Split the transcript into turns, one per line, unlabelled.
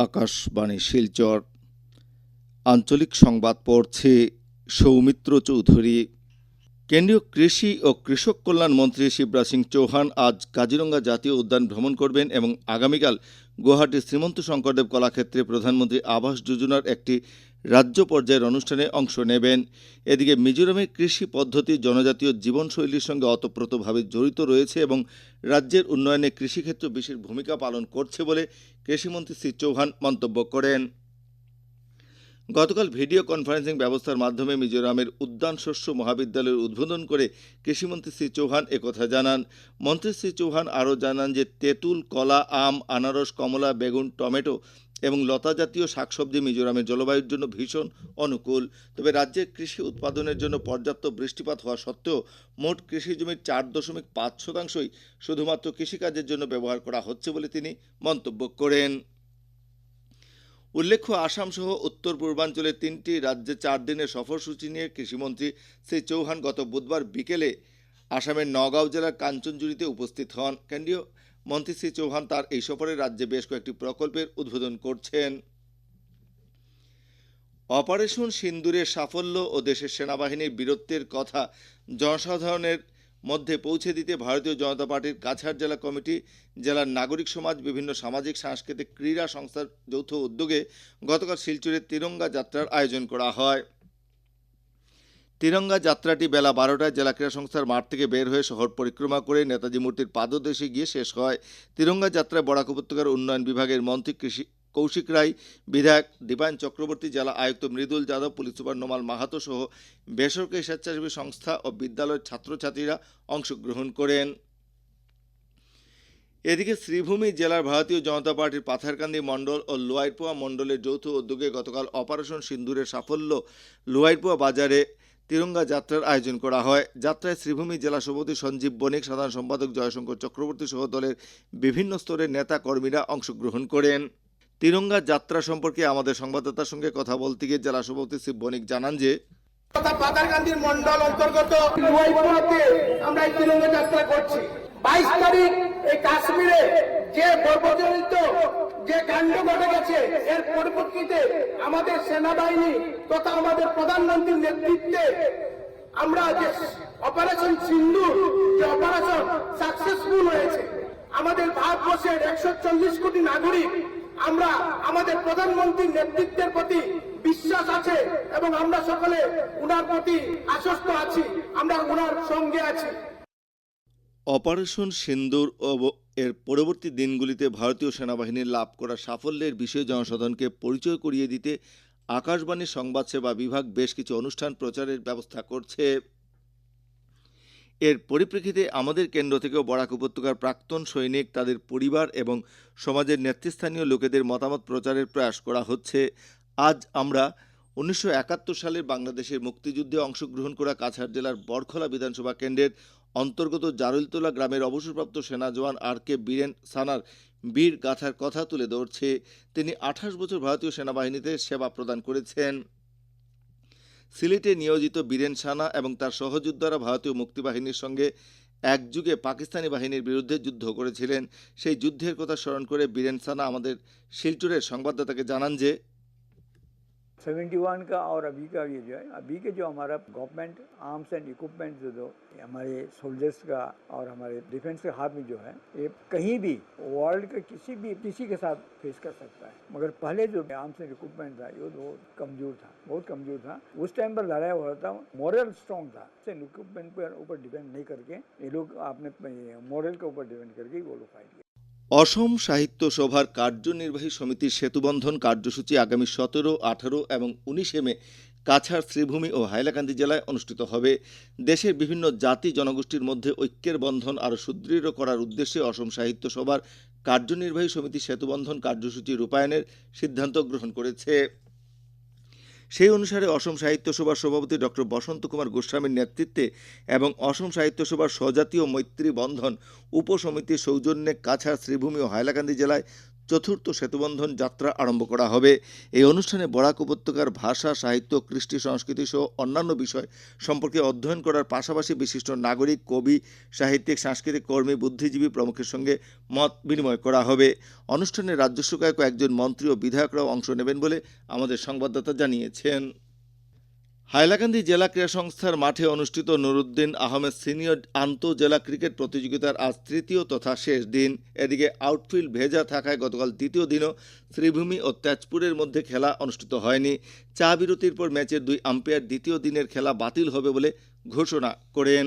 আকাশবাণী শিলচর। আঞ্চলিক সংবাদ পড়ছে সৌমিত্র চৌধুরী। কেন্দ্রীয় কৃষি ও কৃষক কল্যাণ মন্ত্রী শিবরাজ সিং চৌহান আজ কাজিরঙ্গা জাতীয় উদ্যান ভ্রমণ করবেন এবং আগামীকাল গুয়াহাটির শ্রীমন্ত শঙ্করদেব কলাক্ষেত্রে প্রধানমন্ত্রী আবাস যোজনার একটি রাজ্য পর্যায়ের অনুষ্ঠানে অংশ নেবেন। এদিকে মিজোরামের কৃষি পদ্ধতি জনজাতীয় জীবনশৈলীর সঙ্গে অতপ্রতভাবে জড়িত রয়েছে এবং রাজ্যের উন্নয়নে কৃষিক্ষেত্র বিশেষ ভূমিকা পালন করছে বলে কৃষিমন্ত্রী শ্রী চৌহান মন্তব্য করেন। গতকাল ভিডিও কনফারেন্সিং ব্যবস্থার মাধ্যমে মিজোরামের উদ্যান শস্য মহাবিদ্যালয়ের উদ্বোধন করে কৃষিমন্ত্রী শ্রী চৌহান একথা জানান। মন্ত্রী শ্রী চৌহান আরও জানান যে, তেঁতুল, কলা, আম, আনারস, কমলা, বেগুন, টমেটো এবং লতা জাতীয় শাকসবজি মিজোরামের জলবায়ুর জন্য ভীষণ অনুকূল। তবে রাজ্যের কৃষি উৎপাদনের জন্য পর্যাপ্ত বৃষ্টিপাত হওয়া সত্ত্বেও মোট কৃষি জমির চার দশমিক পাঁচ শতাংশই শুধুমাত্র কৃষিকাজের জন্য ব্যবহার করা হচ্ছে বলে তিনি মন্তব্য করেন। উল্লেখ্য আসাম সহ উত্তর পূর্বাঞ্চলের তিনটি রাজ্যে চার দিনের সফরসূচি নিয়ে কৃষিমন্ত্রী শ্রী চৌহান গত বুধবার বিকেলে আসামের নগাঁও জেলার কাঞ্চনজুরিতে উপস্থিত হন। কেন্দ্রীয় মন্ত্রী শ্রী চৌহান তার এই সফরে রাজ্যে বেশ কয়েকটি প্রকল্পের উদ্বোধন করছেন। অপারেশন সিন্দুরের সাফল্য ও দেশের সেনাবাহিনীর বীরত্বের কথা জনসাধারণের মধ্যে পৌঁছে দিতে ভারতীয় জনতা পার্টির কাছাড় জেলা কমিটি, জেলার নাগরিক সমাজ, বিভিন্ন সামাজিক, সাংস্কৃতিক ক্রীড়া সংস্থার যৌথ উদ্যোগে গতকাল শিলচরে তিরঙ্গা যাত্রার আয়োজন করা হয়। তিরঙ্গা যাত্রাটি বেলা বারোটায় জেলা ক্রীড়া সংস্থার মাঠ থেকে বের হয়ে শহর পরিক্রমা করে নেতাজি মূর্তির পাদদেশে গিয়ে শেষ হয়। তিরঙ্গা যাত্রায় বরাক উপত্যকার উন্নয়ন বিভাগের মন্ত্রী কৃষি কৌশিক রায়, বিধায়ক দীপায়ন চক্রবর্তী, জেলা আয়ুক্ত মৃদুল যাদব, পুলিশ সুপার নোমাল মাহাতো সহ বেসরকারি স্বেচ্ছাসেবী সংস্থা ও বিদ্যালয়ের ছাত্রছাত্রীরা অংশগ্রহণ করেন। এদিকে শ্রীভূমি জেলার ভারতীয় জনতা পার্টির পাথারকান্দি মণ্ডল ও লোয়াইরপোয়া মণ্ডলের যৌথ উদ্যোগে গতকাল অপারেশন সিন্দুরের সাফল্য লোয়াইরপোয়া বাজারে তিরঙ্গা যাত্রার আয়োজন করা হয়। যাত্রায় শ্রীভূমি জেলা সভাপতি সঞ্জীব বণিক, সাধারণ সম্পাদক জয়শঙ্কর চক্রবর্তী সহ দলের বিভিন্ন স্তরের নেতা কর্মীরা অংশগ্রহণ করেন। তিরঙ্গা যাত্রা সম্পর্কে আমাদের সংবাদদাতার সঙ্গে কথা বলতে গিয়ে জেলা সভাপতি শ্রী বণিক জানান যে
পাতারকান্দির মন্ডল অন্তর্গত আমরা এই তিরঙ্গা যাত্রা করছি। বাইশ তারিখ এই কাশ্মীরে যে গর্ভজনিত যে কাণ্ড ঘটে গেছে, এর পরিপ্রেক্ষিতে আমাদের সেনাবাহিনী তথা আমাদের প্রধানমন্ত্রীর নেতৃত্বে আমরা যে অপারেশন সিন্ধু যে অপারেশন সাকসেসফুল হয়েছে, আমাদের ভারতবর্ষের একশো চল্লিশ কোটি নাগরিক, আমরা আমাদের প্রধানমন্ত্রীর নেতৃত্বের প্রতি বিশ্বাস আছে এবং আমরা সকলে উনার প্রতি আশ্বস্ত আছি, আমরা উনার সঙ্গে আছি।
অপারেশন সিন্দুর এর পরবর্তী দিনগুলিতে ভারতীয় সেনাবাহিনীর লাভ করা সাফল্যের বিষয়ে জনসাধারণকে পরিচয় করিয়ে দিতে আকাশবাণীর সংবাদ সেবা বিভাগ বেশ কিছু অনুষ্ঠান প্রচারের ব্যবস্থা করছে। এর পরিপ্রেক্ষিতে আমাদের কেন্দ্র থেকেও বরাক উপত্যকার প্রাক্তন সৈনিক, তাদের পরিবার এবং সমাজের নেতৃস্থানীয় লোকেদের মতামত প্রচারের প্রয়াস করা হচ্ছে। আজ আমরা উনিশশো সালের বাংলাদেশের মুক্তিযুদ্ধে অংশগ্রহণ করা কাছাড় জেলার বরখলা বিধানসভা কেন্দ্রের অন্তর্গত জারুলতলা গ্রামের অবসরপ্রাপ্ত সেনা জওয়ান আর কে বীরেন সানার বীর গাথার কথা তুলে ধরছে। তিনি আঠাশ বছর ভারতীয় সেনাবাহিনীতে সেবা প্রদান করেছেন। সিলেটে নিয়োজিত বীরেন সানা এবং তার সহযোদ্ধারা ভারতীয় মুক্তিবাহিনীর সঙ্গে একযুগে পাকিস্তানি বাহিনীর বিরুদ্ধে যুদ্ধ করেছিলেন। সেই যুদ্ধের কথা স্মরণ করে বীরেন সানা আমাদের শিলচরের সংবাদদাতাকে জানান যে
सेवेंटी वन का और अभी का ये जो है, अभी के जो हमारा गवर्नमेंट आर्म्स एंड इक्विपमेंट जो दो हमारे सोल्जर्स का और हमारे डिफेंस के हाथ में जो है, ये कहीं भी वर्ल्ड के किसी भी, किसी के साथ फेस कर सकता है। मगर पहले जो आर्म्स एंड इक्विपमेंट था, ये बहुत कमज़ोर था, बहुत कमज़ोर था। उस टाइम पर लड़ाई हो रहा था मॉरल स्ट्रॉन्ग था। इक्विपमेंट पर ऊपर डिपेंड नहीं करके, ये लोग अपने मॉरल के ऊपर डिपेंड करके वो लोग फाइट
অসম সাহিত্য সভার কার্যনির্বাহী সমিতির সেতুবন্ধন কার্যসূচি আগামী সতেরো, আঠারো এবং উনিশে মে কাছাড় শ্রীভূমি ও হাইলাকান্দি জেলায় অনুষ্ঠিত হবে। দেশের বিভিন্ন জাতি জনগোষ্ঠীর মধ্যে ঐক্যের বন্ধন আরও সুদৃঢ় করার উদ্দেশ্যে অসম সাহিত্য সভার কার্যনির্বাহী সমিতি সেতুবন্ধন কার্যসূচি রূপায়ণের সিদ্ধান্ত গ্রহণ করেছে। সেই অনুসারে অসম সাহিত্য সভার সভাপতি ডক্টর বসন্ত কুমার গোস্বামীর নেতৃত্বে এবং অসম সাহিত্য সভার স্বজাতীয় মৈত্রী বন্ধন উপসমিতির সৌজন্যে কাছাড় শ্রীভূমি ও হাইলাকান্দি জেলায় চতুর্থ সেতুবন্ধন যাত্রা আরম্ভ করা হবে। এই অনুষ্ঠানে বরাক উপত্যকার ভাষা, সাহিত্য, কৃষ্টি, সংস্কৃতি সহ অন্যান্য বিষয় সম্পর্কে অধ্যয়ন করার পাশাপাশি বিশিষ্ট নাগরিক, কবি, সাহিত্যিক, সাংস্কৃতিক কর্মী, বুদ্ধিজীবী প্রমুখের সঙ্গে মত বিনিময় করা হবে। অনুষ্ঠানে রাজ্য সরকার কয়েকজন মন্ত্রী ও বিধায়করাও অংশ নেবেন বলে আমাদের সংবাদদাতা জানিয়েছেন। হাইলাকান্দি জেলা ক্রীড়া সংস্থার মাঠে অনুষ্ঠিত নুরুদ্দিন আহমেদ সিনিয়র আন্তঃজেলা ক্রিকেট প্রতিযোগিতার আজ তৃতীয় তথা শেষ দিন। এদিকে আউটফিল্ড ভেজা থাকায় গতকাল দ্বিতীয় দিনও শ্রীভূমি ও তেজপুরের মধ্যে খেলা অনুষ্ঠিত হয়নি। চা বিরতির পর ম্যাচের দুই আম্পায়ার দ্বিতীয় দিনের খেলা বাতিল হবে বলে ঘোষণা করেন।